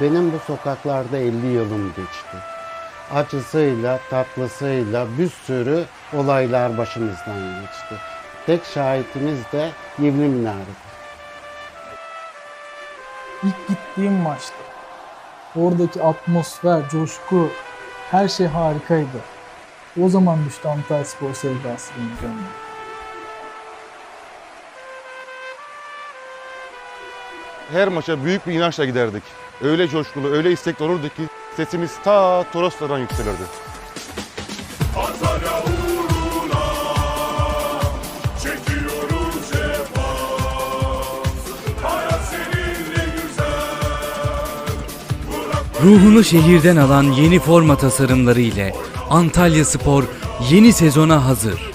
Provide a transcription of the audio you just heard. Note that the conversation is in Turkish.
Benim bu sokaklarda 50 yılım geçti. Acısıyla, tatlısıyla bir sürü olaylar başımızdan geçti. Tek şahitimiz de Yivli Minare'dir. İlk gittiğim maçta oradaki atmosfer, coşku, her şey harikaydı. O zaman düştü Antalya Spor sevdası benim gönlüme. Her maça büyük bir inançla giderdik. Öyle coşkulu, öyle istekli olurdu ki sesimiz ta Toroslardan yükselirdi. Antalya uğruna çekiyoruz cefa. Hayat seninle güzel. Ruhunu şehirden alan yeni forma tasarımları ile Antalya Spor yeni sezona hazır.